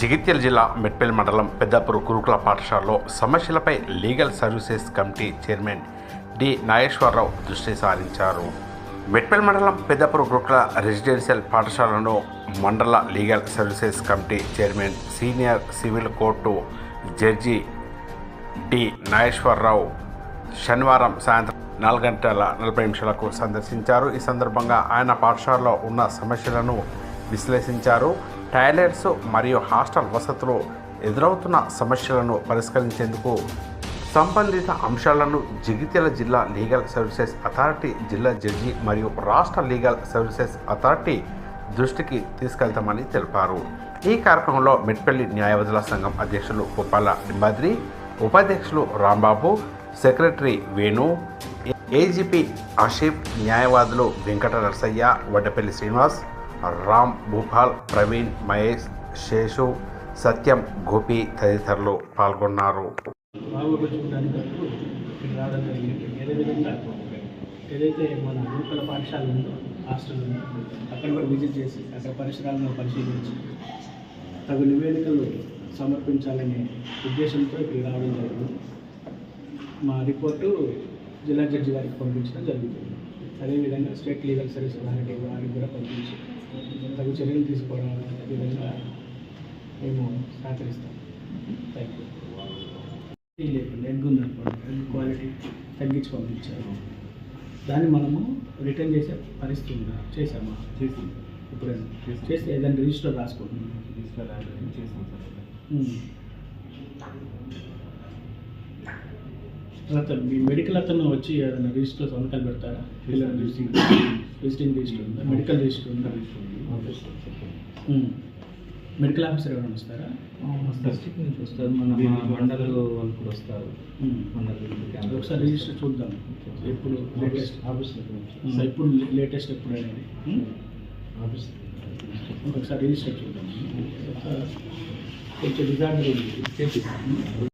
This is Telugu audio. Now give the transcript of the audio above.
జగిత్యాల జిల్లా మెట్పల్లి మండలం పెద్దాపూర్ గురుకుల పాఠశాలలో సమస్యలపై legal services committee chairman D Nageswararao దృష్టి సారించారు. మెట్పల్లి మండలం పెద్దాపూర్ గురుకుల రెసిడెన్షియల్ పాఠశాలను మండల legal services committee chairman senior civil court judge D Nageswararao శనివారం సాయంత్రం నాలుగు గంటల నలభై నిమిషాలకు సందర్శించారు. ఈ సందర్భంగా ఆయన పాఠశాలలో ఉన్న సమస్యలను విశ్లేషించారు. టాయిలెట్స్ మరియు హాస్టల్ వసతులు ఎదురవుతున్న సమస్యలను పరిష్కరించేందుకు సంబంధిత అంశాలను జగిత్యాల జిల్లా లీగల్ సర్వీసెస్ అథారిటీ జిల్లా జడ్జి మరియు రాష్ట్ర లీగల్ సర్వీసెస్ అథారిటీ దృష్టికి తీసుకెళ్తామని తెలిపారు. ఈ కార్యక్రమంలో మిట్పల్లి న్యాయవాదుల సంఘం అధ్యక్షులు గోపాల నింబాద్రి ఉపాధ్యక్షులు Rambabu secretary Venu A G P Ashif న్యాయవాదులు వెంకట నరసయ్య వడ్డపల్లి శ్రీనివాస్ రామ్ భూపాల్ ప్రవీణ్ మహేష్ శేషు సత్యం గోపి తదితరులు పాల్గొన్నారు. ఏదైతే మన నూతన పాఠశాల ఉందో హాస్టల్ ఉందో అక్కడ కూడా విజిట్ చేసి అక్కడ పరిసరాలను పరిశీలించి తగు నివేదికలు సమర్పించాలనే ఉద్దేశంతో ఇక్కడ రావడం జరిగింది. మా రిపోర్టు జిల్లా జడ్జి గారికి పంపించడం జరుగుతుంది అదేవిధంగా స్టేట్ లీగల్ సర్వీస్ అథారిటీ వారికి కూడా పంపించి తగు చర్యలు తీసుకోవడం విధంగా మేము సహకరిస్తాం. థ్యాంక్ యూ లేకుండా ఎగ్ ఉందనుకోండి ఎగ్ క్వాలిటీ తగ్గించి పంపించారు దాన్ని మనము రిటర్న్ చేసే పరిస్థితి ఉందా? చేసామా చేసి. ఇప్పుడు. చేస్తే ఏదైనా రిజిస్టర్ రాసుకుంటున్నాం తీసుకెళ్ళాలని చేసాం సార్. మీ మెడికల్ అతను వచ్చి ఏదైనా రిజిస్టర్ సంతకాలు పెడతారా? విజిటింగ్ విజిటింగ్ రిజిస్టర్ ఉందా? మెడికల్ రిజిస్టర్ ఉందా? మెడికల్ ఆఫీసర్ ఎవరైనా వస్తారా? డిస్ట్రిక్ట్ నుంచి వస్తారు. మన మా మండల వాళ్ళు కూడా వస్తారు. ఉమ్. మండల ఒకసారి రిజిస్టర్ చూద్దాం. ఎప్పుడు? లేటెస్ట్ ఆఫీస్లో ఎప్పుడు? లేటెస్ట్ ఎప్పుడు అనేది? ఆఫీస్ ఒకసారి రిజిస్టర్ చూద్దాం. కొంచెం డిజార్డర్ ఉంది. చేసి